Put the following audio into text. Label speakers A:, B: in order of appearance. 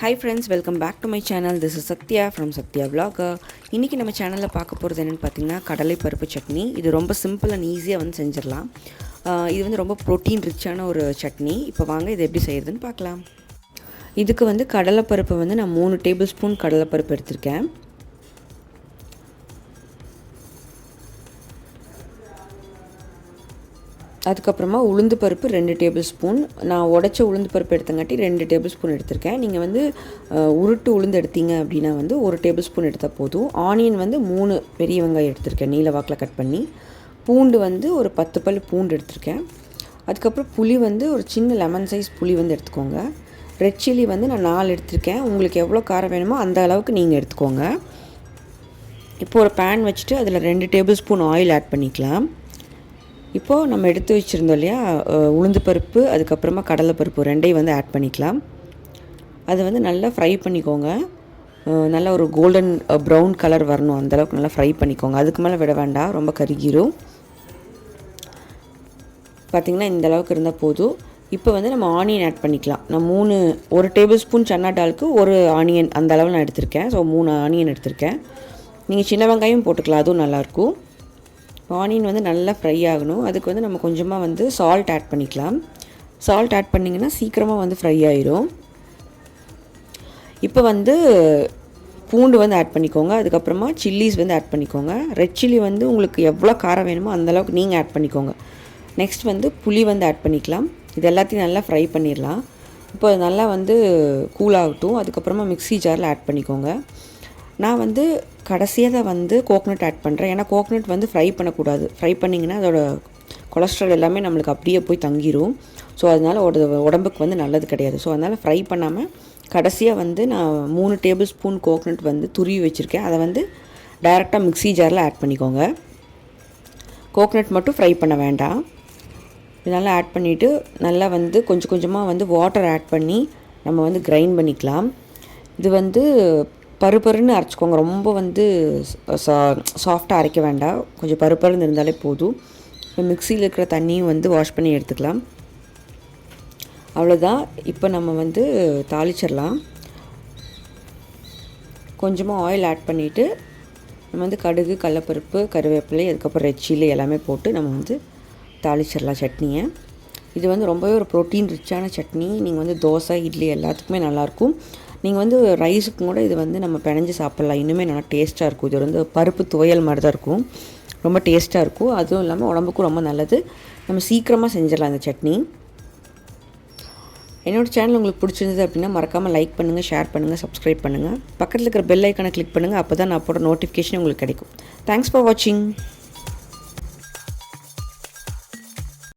A: Hi friends welcome back to my channel this is Sathya from Sathya vlogger. இன்றைக்கி நம்ம சேனலில் பார்க்க போகிறது என்னென்னு பார்த்தீங்கன்னா கடலை பருப்பு சட்னி. இது ரொம்ப சிம்பிள் அண்ட் ஈஸியாக வந்து செஞ்சிடலாம். இது வந்து ரொம்ப ப்ரோட்டீன் ரிச்சான ஒரு சட்னி. இப்போ வாங்க இது எப்படி செய்கிறதுன்னு பார்க்கலாம். இதுக்கு வந்து கடலைப்பருப்பு வந்து நான் மூணு டேபிள் ஸ்பூன் கடலைப்பருப்பு எடுத்திருக்கேன். அதுக்கப்புறமா உளுந்து பருப்பு ரெண்டு டேபிள் ஸ்பூன். நான் உடச்ச உளுந்து பருப்பு எடுத்தங்காட்டி ரெண்டு டேபிள் ஸ்பூன் எடுத்திருக்கேன். நீங்கள் வந்து உருட்டு உளுந்து எடுத்தீங்க அப்படின்னா வந்து ஒரு டேபிள் ஸ்பூன் எடுத்தால் போதும். ஆனியன் வந்து மூணு பெரிய வெங்காயம் எடுத்திருக்கேன் நீல வாக்கில் கட் பண்ணி. பூண்டு வந்து ஒரு பத்து பல் பூண்டு எடுத்திருக்கேன். அதுக்கப்புறம் புளி வந்து ஒரு சின்ன லெமன் சைஸ் புளி வந்து எடுத்துக்கோங்க. ரெட் சில்லி வந்து நான் நாலு எடுத்திருக்கேன். உங்களுக்கு எவ்வளோ காரம் வேணுமோ அந்த அளவுக்கு நீங்கள் எடுத்துக்கோங்க. இப்போ ஒரு பேன் வச்சுட்டு அதில் ரெண்டு டேபிள் ஸ்பூன் ஆயில் ஆட் பண்ணிக்கலாம். இப்போது நம்ம எடுத்து வச்சுருந்தோம் இல்லையா? உளுந்து பருப்பு அதுக்கப்புறமா கடலைப்பருப்பு ரெண்டையும் வந்து ஆட் பண்ணிக்கலாம். அதை வந்து நல்லா ஃப்ரை பண்ணிக்கோங்க. நல்லா ஒரு கோல்டன் ப்ரௌன் கலர் வரணும். அந்தளவுக்கு நல்லா ஃப்ரை பண்ணிக்கோங்க. அதுக்கு மேலே விட வேண்டாம். ரொம்ப கருகிரும். பார்த்திங்கன்னா இந்த அளவுக்கு இருந்தால் போதும். இப்போ வந்து நம்ம ஆனியன் ஆட் பண்ணிக்கலாம். நான் மூணு ஒரு டேபிள் ஸ்பூன் சன்னா டாலுக்கு ஒரு ஆனியன் அந்த அளவு நான் எடுத்திருக்கேன். ஸோ மூணு ஆனியன் எடுத்திருக்கேன். நீங்கள் சின்ன வெங்காயம் போட்டுக்கலாம். அதுவும் நல்லாயிருக்கும் ஆனியன் வந்து நல்லா ஃப்ரை ஆகணும். அதுக்கு வந்து நம்ம கொஞ்சமாக வந்து சால்ட் ஆட் பண்ணிக்கலாம். சால்ட் ஆட் பண்ணிங்கன்னா சீக்கிரமாக வந்து ஃப்ரை ஆயிரும். இப்போ வந்து பூண்டு வந்து ஆட் பண்ணிக்கோங்க. அதுக்கப்புறமா சில்லிஸ் வந்து ஆட் பண்ணிக்கோங்க. ரெட் சில்லி வந்து உங்களுக்கு எவ்வளோ காரம் வேணுமோ அந்த அளவுக்கு நீங்கள் ஆட் பண்ணிக்கோங்க. நெக்ஸ்ட் வந்து புளி வந்து ஆட் பண்ணிக்கலாம். இது எல்லாத்தையும் நல்லா ஃப்ரை பண்ணிடலாம். இப்போ நல்லா வந்து கூல் ஆகட்டும். அதுக்கப்புறமா மிக்ஸி ஜாரில் ஆட் பண்ணிக்கோங்க. நான் வந்து கடைசியாக தான் வந்து கோகனட் ஆட் பண்ணுறேன் ஏன்னா கோகனட் வந்து ஃப்ரை பண்ணக்கூடாது. ஃப்ரை பண்ணிங்கன்னா அதோட கொலஸ்ட்ரால் எல்லாமே நம்மளுக்கு அப்படியே போய் தங்கிரும். ஸோ அதனால் உட உடம்புக்கு வந்து நல்லது கிடையாது. ஸோ அதனால் ஃப்ரை பண்ணாமல் கடைசியாக வந்து நான் மூணு டேபிள் ஸ்பூன் கோகனட் வந்து துருவி வச்சுருக்கேன். அதை வந்து டைரெக்டாக மிக்ஸி ஜாரில் ஆட் பண்ணிக்கோங்க. கோகனட் மட்டும் ஃப்ரை பண்ண வேண்டாம். இதெல்லாம் ஆட் பண்ணிவிட்டு நல்லா வந்து கொஞ்சம் கொஞ்சமாக வந்து வாட்டர் ஆட் பண்ணி நம்ம வந்து கிரைண்ட் பண்ணிக்கலாம். இது வந்து பருப்பருன்னு அரைச்சிக்கோங்க. ரொம்ப வந்து சா சாஃப்டாக அரைக்க வேண்டாம். கொஞ்சம் பருப்பருன்னு இருந்தாலே போதும். இப்போ மிக்சியில் இருக்கிற தண்ணியும் வந்து வாஷ் பண்ணி எடுத்துக்கலாம். அவ்வளோதான் இப்போ நம்ம வந்து தாளிச்சிடலாம். கொஞ்சமாக ஆயில் ஆட் பண்ணிவிட்டு நம்ம வந்து கடுகு கடலப்பருப்பு கருவேப்பிலை அதுக்கப்புறம் ரெட் சில்லி எல்லாமே போட்டு நம்ம வந்து தாளிச்சிடலாம் சட்னியை. இது வந்து ரொம்பவே ஒரு ப்ரோட்டீன் ரிச்சான சட்னி. நீங்கள் வந்து தோசை இட்லி எல்லாத்துக்குமே நல்லாயிருக்கும் நீங்கள் வந்து ரைஸுக்கும் கூட இது வந்து நம்ம பிணைஞ்சு சாப்பிட்லாம். இன்னுமே நல்லா டேஸ்ட்டாக இருக்கும். இது வந்து பருப்பு துவையல் மாதிரி தான் இருக்கும். ரொம்ப டேஸ்ட்டாக இருக்கும். அதுவும் இல்லாமல் உடம்புக்கும் ரொம்ப நல்லது. நம்ம சீக்கிரமாக செஞ்சிடலாம் இந்த சட்னி. என்னோட சேனல் உங்களுக்கு பிடிச்சிருந்தது அப்படின்னா மறக்காமல் லைக் பண்ணுங்கள் ஷேர் பண்ணுங்கள் சப்ஸ்கிரைப் பண்ணுங்கள் பக்கத்தில் இருக்கிற பெல் ஐக்கானை கிளிக் பண்ணுங்கள் அப்போ தான் நான் போட நோட்டிஃபிகேஷன் உங்களுக்கு கிடைக்கும். தேங்க்ஸ் ஃபார் வாட்சிங்